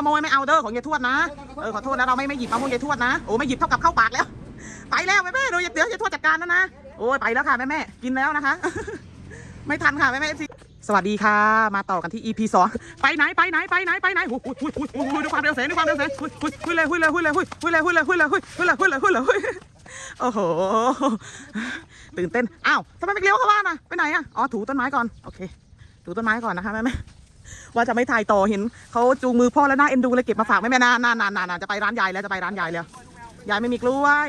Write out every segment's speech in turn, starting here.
ขโมยไม่เอาเด้อของยายทวดนะ เออขอโทษนะเราไม่ไม่หยิบมะม่วงยายทวดนะ โอ้ไม่หยิบเท่ากับเข้าปากแล้ว ไปแล้วแม่แม่ๆเดี๋ยวเดี๋ยวยายทวดจัดการแล้วนะ โอ้ยไปแล้วค่ะแม่แม่ๆกินแล้วนะคะ ไม่ทันค่ะแม่แม่ๆสวัสดีค่ะ มาต่อกันที่ EP สองไปไหนไปไหนไปไหนไปไหนหุยหุยหุยหุยหุยหุยด้วยความเร็วแสงด้วยความเร็วแสงหุยหุยหุยเลยหุยเลยหุยเลยหุยหุยเลยหุยเลยหุยเลยหุยหุยเลยหุยเลยหุยเลยหุยโอ้โหตื่นเต้นอ้าวทำไมไม่เลี้ยวเข้าบ้านอะไปไหนอะอ๋อถูต้นไม้ก่อนโอเค ถูต้นไม้ก่อนนะคะแม่แม่ ว่าจะไม่ถ่ายต่อเห็นเขาจูงมือพ่อแล้วน่าเอ็นดูเลยเก็บมาฝากแม่แม่นานานานานจะไปร้านยายแล้วจะไปร้านยายแล้วยายไม่มีกล้วย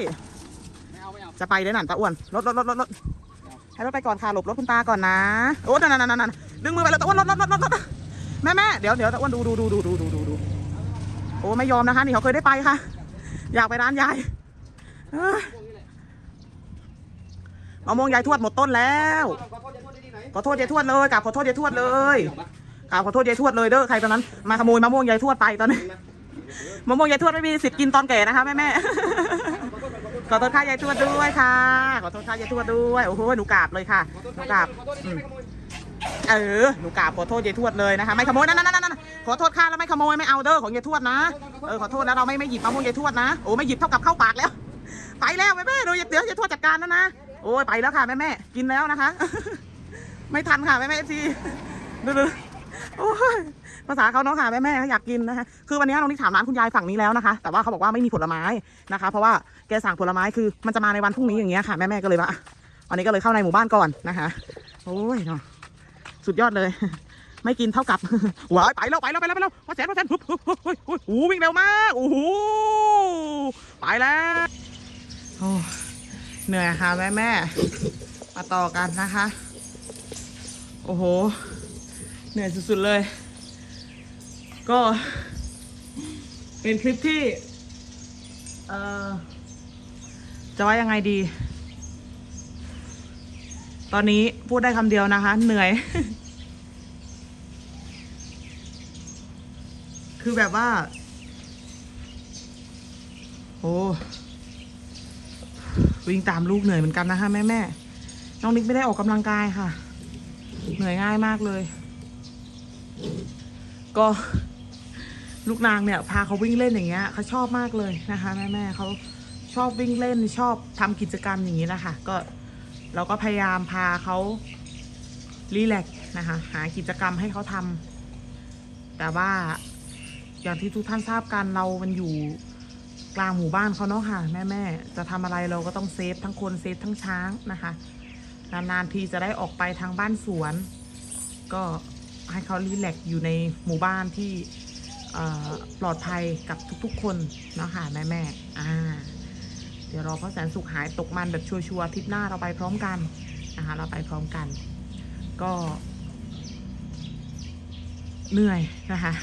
จะไปได้หนันตาอ้วนรถรถรถรถรถให้รถไปก่อนค่ะหลบรถคุณตาก่อนนะโอ้นานานานดึงมือไปแล้วตาอ้วนรถรถรถรถแม่แม่เดี๋ยวเดี๋ยวตาอ้วนดูดูดูดูดูดูดูโอ้ไม่ยอมนะคะนี่เขาเคยได้ไปค่ะ อยากไปร้านยายมะมอวงยายทวดหมดต้นแล้ว ขอโทษยายทวดเลยกลับขอโทษยายทวดเลย กราบขอโทษยายทวดเลยเด้อใครตอนนั้นมาขโมยมะม่วงยายทวดไปตอนนี้มะม่วงยายทวดไม่มีสิทธิ์กินตอนแก่นะคะแม่แม่ขอโทษค่ะยายทวดด้วยค่ะ ขอโทษค่ะยายทวดด้วยโอ้โหหนูกราบเลยค่ะหนูกราบเออหนูกราบขอโทษยายทวดเลยนะคะไม่ขโมยนั่นนั่นนั่นนั่นขอโทษค่ะแล้วไม่ขโมยไม่เอาเด้อของยายทวดนะเออขอโทษนะเราไม่ไม่หยิบมะม่วงยายทวดนะโอ้ไม่หยิบเท่ากับเข้าปากแล้ว ไปแล้วแม่แม่เดี๋ยวยายเดี๋ยวยายทวดจัดการแล้วนะโอ้ยไปแล้วค่ะแม่แม่กินแล้วนะคะ ไม่ทันค่ะแม่แม่ทีดูดู โอ้ยภาษาเขานาะค่ะแม่แม่เขาอยากกินนะคะคือวันนี้น้องนิกถามร้านคุณยายฝั่งนี้แล้วนะคะ แต่ว่าเขาบอกว่าไม่มีผลไม้นะคะ เพราะว่าแกสั่งผลไม้คือมันจะมาในวันพรุ่งนี้อย่างเงี้ยค่ะแม่แม่ก็เลยว่าวันนี้ก็เลยเข้าในหมู่บ้านก่อนนะคะโอ้ยเนาะสุดยอดเลย ไม่กินเท่ากับว้ายไปแล้วไปแล้วไปแล้วไปแล้วพอแสนพอแสนปุ๊บปุ๊บปุ๊บปุ๊บโอ้โหวิ่งเร็วมากโอ้โหไปแล้วโอ้เหนื่อยค่ะแม่แม่มาต่อกันนะคะ โอ้โห เหนื่อยสุดๆเลย ก็ เป็นคลิปที่เอ่อจะว่ายังไงดี ตอนนี้พูดได้คำเดียวนะคะ เหนื่อย คือแบบว่า โอ้วิ่งตามลูกเหนื่อยเหมือนกันนะคะแม่แม่น้องนิกไม่ได้ออกกำลังกายค่ะ เหนื่อยง่ายมากเลย ก็ลูกนางเนี่ยพาเขาวิ่งเล่นอย่างเงี้ยเขาชอบมากเลยนะคะแม่แม่ๆเขาชอบวิ่งเล่นชอบทำกิจกรรมอย่างนี้นะคะ ก็เราก็พยายามพาเขารีแลกนะคะหากิจกรรมให้เขาทำแต่ว่าอย่างที่ทุกท่านทราบกันเรามันอยู่กลางหมู่บ้านเขาเนาะค่ะแม่แม่ๆจะทำอะไรเราก็ต้องเซฟทั้งคนเซฟทั้งช้างนะคะนานๆทีจะได้ออกไปทางบ้านสวน ก็ ให้เขารีแลกอยู่ในหมู่บ้านที่ปลอดภัยกับทุกๆ คนเนาะค่ะแม่แม่อ่าเดี๋ยวรอพ่อแสนสุขหายตกมันแบบชัวร์ๆทิตย์หน้าเราไปพร้อมกันนะคะเราไปพร้อมกัน ก็เหนื่อยนะคะ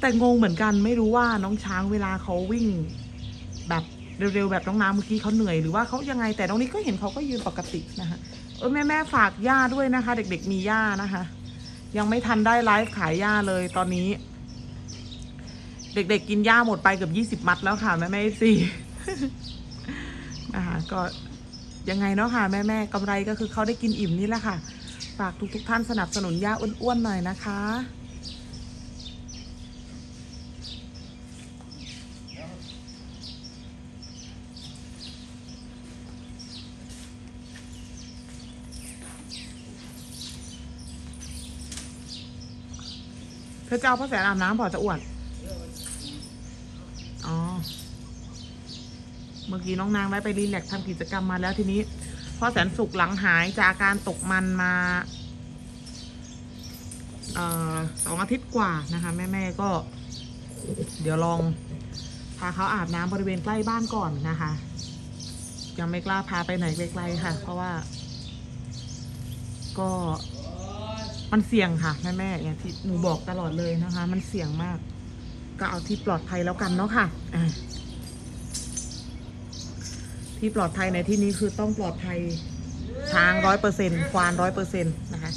แต่งงเหมือนกันไม่รู้ว่าน้องช้างเวลาเขาวิ่งแบบเร็วๆแบบน้องน้ำเมื่อกี้เขาเหนื่อยหรือว่าเขายังไงแต่น้องนี้ก็เห็นเขาก็ยืนปกตินะคะเออแม่แม่ฝากย่าด้วยนะคะ เด็กๆมีย่านะคะ ยังไม่ทันได้ไลฟ์ขายย่าเลยตอนนี้ เด็กๆกินย่าหมดไปเกือบยี่สิบมัดแล้วค่ะแม่แม่สี่นะคะก็ยังไงเนาะค่ะแม่แม่กำไรก็คือเขาได้กินอิ่มนี่แหละค่ะ ฝากทุกๆท่านสนับสนุนย่าอ้วนๆหน่อยนะคะ เธอจะเอาพ่อแสนอาบน้ำเปล่าจะอ้วน อ๋อ เมื่อกี้น้องนางได้ไปรีแลกซ์ทำกิจกรรมมาแล้วทีนี้พ่อแสนสุขหลังหายจากอาการตกมันมาออสองอาทิตย์กว่านะคะ แม่ ๆ ก็ เดี๋ยวลอง พาเขาอาบน้ำบริเวณใกล้บ้านก่อนนะคะ ยังไม่กล้าพาไปไหนไกลๆค่ะ เพราะว่า ก็ มันเสี่ยงค่ะแม่แม่อย่างที่หนูบอกตลอดเลยนะคะ มันเสี่ยงมาก ก็เอาที่ปลอดภัยแล้วกันเนาะค่ะอ่าที่ปลอดภัยในที่นี้คือต้องปลอดภัยช้างร้อยเปอร์เซ็นควานร้อยเปอร์เซ็นต์นะคะ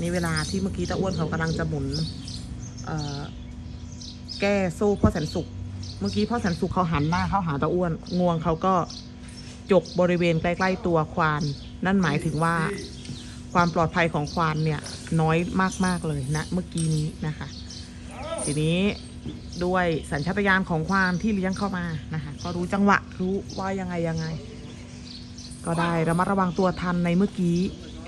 นี่เวลาที่เมื่อกี้ตาอ้วนเขากำลังจะหมุนแก้โซ่พ่อแสนสุข เมื่อกี้พ่อแสนสุขเขาหันหน้าเข้าหาตาอ้วน งวงเขาก็จกบริเวณใกล้ ๆ ตัวควาน นั่นหมายถึงว่า ความปลอดภัยของควานเนี่ยน้อยมาก ๆ เลยนะเมื่อกี้นี้นะคะ ทีนี้ด้วยสัญชาตญาณของความที่เลี้ยงเข้ามานะคะก็รู้จังหวะรู้ว่ายังไงยังไง ก็ได้ระมัดระวังตัวทันในเมื่อกี้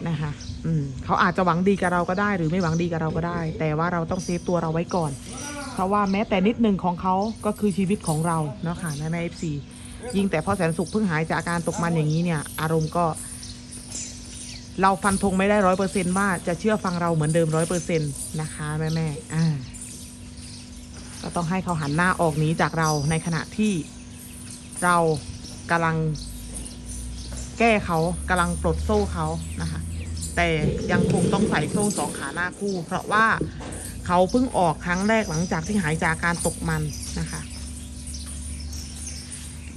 นะคะอืมเขาอาจจะหวังดีกับเราก็ได้ หรือไม่หวังดีกับเราก็ได้ แต่ว่าเราต้องเซฟตัวเราไว้ก่อน เพราะว่าแม้แต่นิดหนึ่งของเขาก็คือชีวิตของเราเนาะค่ะแม่แม่เอฟซียิ่งแต่พ่อแสนสุขเพิ่งหายจากอาการตกมันอย่างนี้เนี่ย อารมณ์ก็ เราฟันธงไม่ได้ร้อยเปอร์เซนว่าจะเชื่อฟังเราเหมือนเดิมร้อยเปอร์เซ็นต์นะคะแม่แม่อ่าก็ต้องให้เขาหันหน้าออกหนีจากเราในขณะที่เรากำลังแก้เขากำลังปลดโซ่เขานะคะ แต่ยังคงต้องใส่โซ่สองขาหน้าคู่ เพราะว่าเขาเพิ่งออกครั้งแรกหลังจากที่หายจากการตกมันนะคะ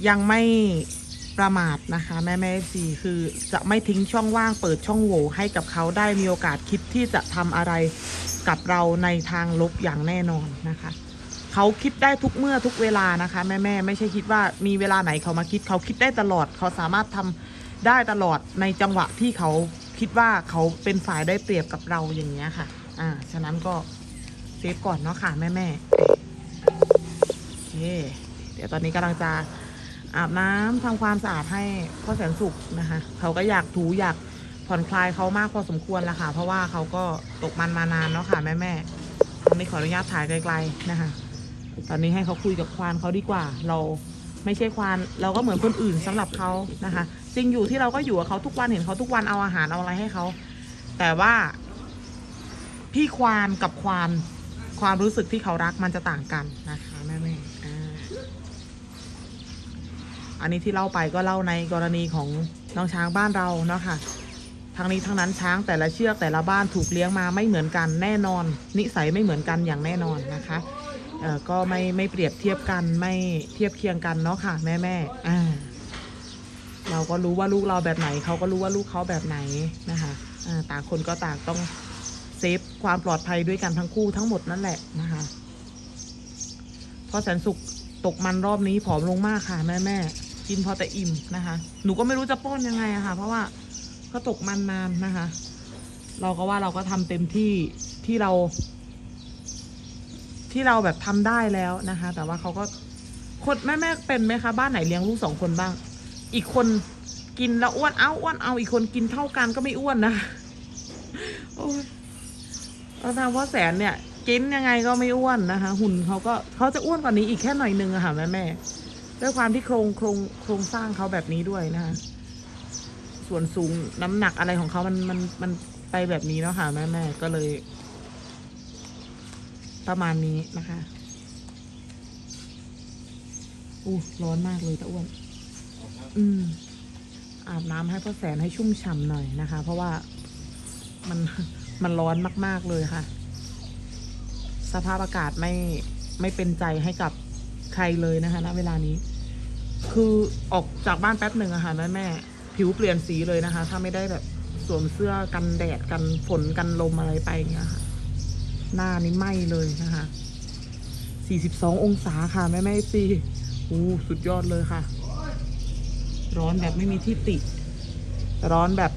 ยังไม่ ประมาทนะคะแม่แม่สีคือจะไม่ทิ้งช่องว่างเปิดช่องโหว่ให้กับเขาได้มีโอกาสคิดที่จะทำอะไรกับเราในทางลบอย่างแน่นอนนะคะเขาคิดได้ทุกเมื่อทุกเวลานะคะ แม่แม่ไม่ใช่คิดว่ามีเวลาไหนเขามาคิดเขาคิดได้ตลอด เขาสามารถทำได้ตลอดในจังหวะที่เขาคิดว่าเขาเป็นฝ่ายได้เปรียบกับเราอย่างเงี้ยค่ะ อ่า ฉะนั้นก็เซฟก่อนเนาะค่ะแม่แม่โอเค เดี๋ยวตอนนี้กำลังจะ อาบน้ำทำความสะอาดให้พ่อแสนสุขนะคะ เขาก็อยากถูอยากผ่อนคลายเขามากพอสมควรแล้วค่ะ เพราะว่าเขาก็ตกมันมานานเนาะค่ะแม่แม่ตอนนี้ขออนุญาตถ่ายไกลๆนะคะ ตอนนี้ให้เขาคุยกับควานเขาดีกว่า เราไม่ใช่ควานเราก็เหมือนคนอื่นสำหรับเขานะคะ จริงอยู่ที่เราก็อยู่กับเขาทุกวันเห็นเขาทุกวันเอาอาหารเอาอะไรให้เขาแต่ว่า พี่ควานกับควานความรู้สึกที่เขารักมันจะต่างกันนะคะแม่แม่ๆอ่า อันนี้ที่เล่าไปก็เล่าในกรณีของน้องช้างบ้านเราเนาะค่ะทั้งนี้ทั้งนั้นช้างแต่ละเชือกแต่ละบ้านถูกเลี้ยงมาไม่เหมือนกันแน่นอน นิสัยไม่เหมือนกันอย่างแน่นอนนะคะเอ่อก็ไม่ไม่เปรียบเทียบกันไม่เทียบเคียงกันเนาะค่ะ แม่แม่อ่าเราก็รู้ว่าลูกเราแบบไหนเขาก็รู้ว่าลูกเขาแบบไหนนะคะอ่าต่างคนก็ต่างต้องเซฟความปลอดภัยด้วยกันทั้งคู่ทั้งหมดนั่นแหละนะคะเพราะแสนสุขตกมันรอบนี้ผอมลงมากค่ะแม่แม่ กินพอแต่อิ่มนะคะ หนูก็ไม่รู้จะป้อนยังไงอะค่ะ เพราะว่าก็ตกมันนานนะคะ เราก็ว่าเราก็ทำเต็มที่ที่เรา ที่เราแบบทำได้แล้วนะคะ แต่ว่าเขาก็คนแม่แม่เป็นไหมคะ บ้านไหนเลี้ยงลูกสองคนบ้าง อีกคนกินแล้วอ้วนเอาอ้วนเอาอีกคนกินเท่ากันก็ไม่อ้วนนะโอ้ยเราทำว่าแสนเนี่ยกินยังไงก็ไม่อ้วนนะคะ หุ่นเขาก็เขาจะอ้วนกว่านี้อีกแค่หน่อยนึงอะค่ะแม่แม่ ด้วยความที่โครงโครงโครงสร้างเขาแบบนี้ด้วยนะคะส่วนสูงน้ำหนักอะไรของเขามันมันมันไปแบบนี้เนาะค่ะแม่แม่ก็เลย ประมาณนี้นะคะอู้ร้อนมากเลยตะอ้วน อืม อาบน้ำให้พ่อแสนให้ชุ่มฉ่ำหน่อยนะคะ เพราะว่ามันมันร้อนมาก ๆ เลยค่ะ สภาพอากาศไม่ไม่เป็นใจให้กับใครเลยนะคะณเวลานี้ คือออกจากบ้านแป๊บหนึ่งอะค่ะแม่แม่ผิวเปลี่ยนสีเลยนะคะ ถ้าไม่ได้แบบสวมเสื้อกันแดดกันฝนกันลมอะไรไปอย่างเงี้ยค่ะ หน้านี่ไหม้เลยนะคะ 42 องศาค่ะ แม่แม่ซีอู้สุดยอดเลยค่ะ ร้อนแบบไม่มีที่ติ ร้อนแบบ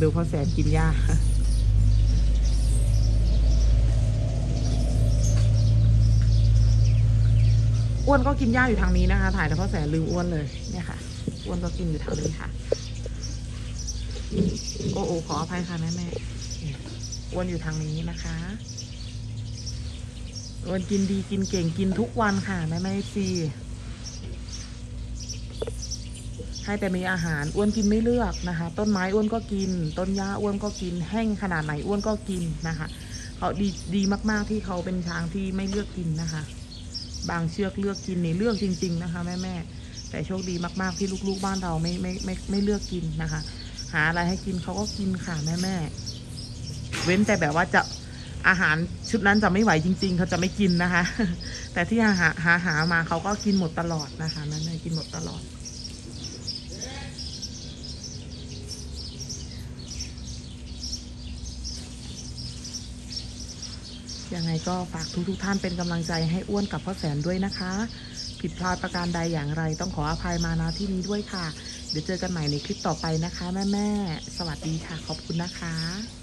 ดูพอแสนกินยา อ้วนก็กินหญ้าอยู่ทางนี้นะคะ ถ่ายแต่พ่อแสนลืมอ้วนเลยเนี่ยค่ะ อ้วนก็กินอยู่ทางนี้ค่ะ โอ้โอขออภัยค่ะแม่แม่อ้วนอยู่ทางนี้นะคะอ้วนกินดีกินเก่งกินทุกวันค่ะแม่แม่ซีให้แต่มีอาหารอ้วนกินไม่เลือกนะคะ ต้นไม้อ้วนก็กิน ต้นหญ้าอ้วนก็กิน แห้งขนาดไหนอ้วนก็กินนะคะเขาดีดีมาก ๆที่เขาเป็นช้างที่ไม่เลือกกินนะคะ บางเชือกเลือกกินนี่เลือกจริง ๆ นะคะแม่แม่แต่โชคดีมากๆที่ลูกๆบ้านเราไม่ไม่ไม่ไม่เลือกกินนะคะ หาอะไรให้กินเขาก็กินค่ะแม่แม่เว้นแต่แบบว่าจะอาหารชุดนั้นจะไม่ไหวจริง ๆเขาจะไม่กินนะคะ แต่ที่หาหาหามาเขาก็กินหมดตลอดนะคะแม่แม่ๆกินหมดตลอด ยังไงก็ฝากทุกทุกท่านเป็นกำลังใจให้อ้วนกับพ่อแสนด้วยนะคะ ผิดพลาดประการใดอย่างไรต้องขออภัยมาณที่นี้ด้วยค่ะ เดี๋ยวเจอกันใหม่ในคลิปต่อไปนะคะ แม่แม่สวัสดีค่ะขอบคุณนะคะ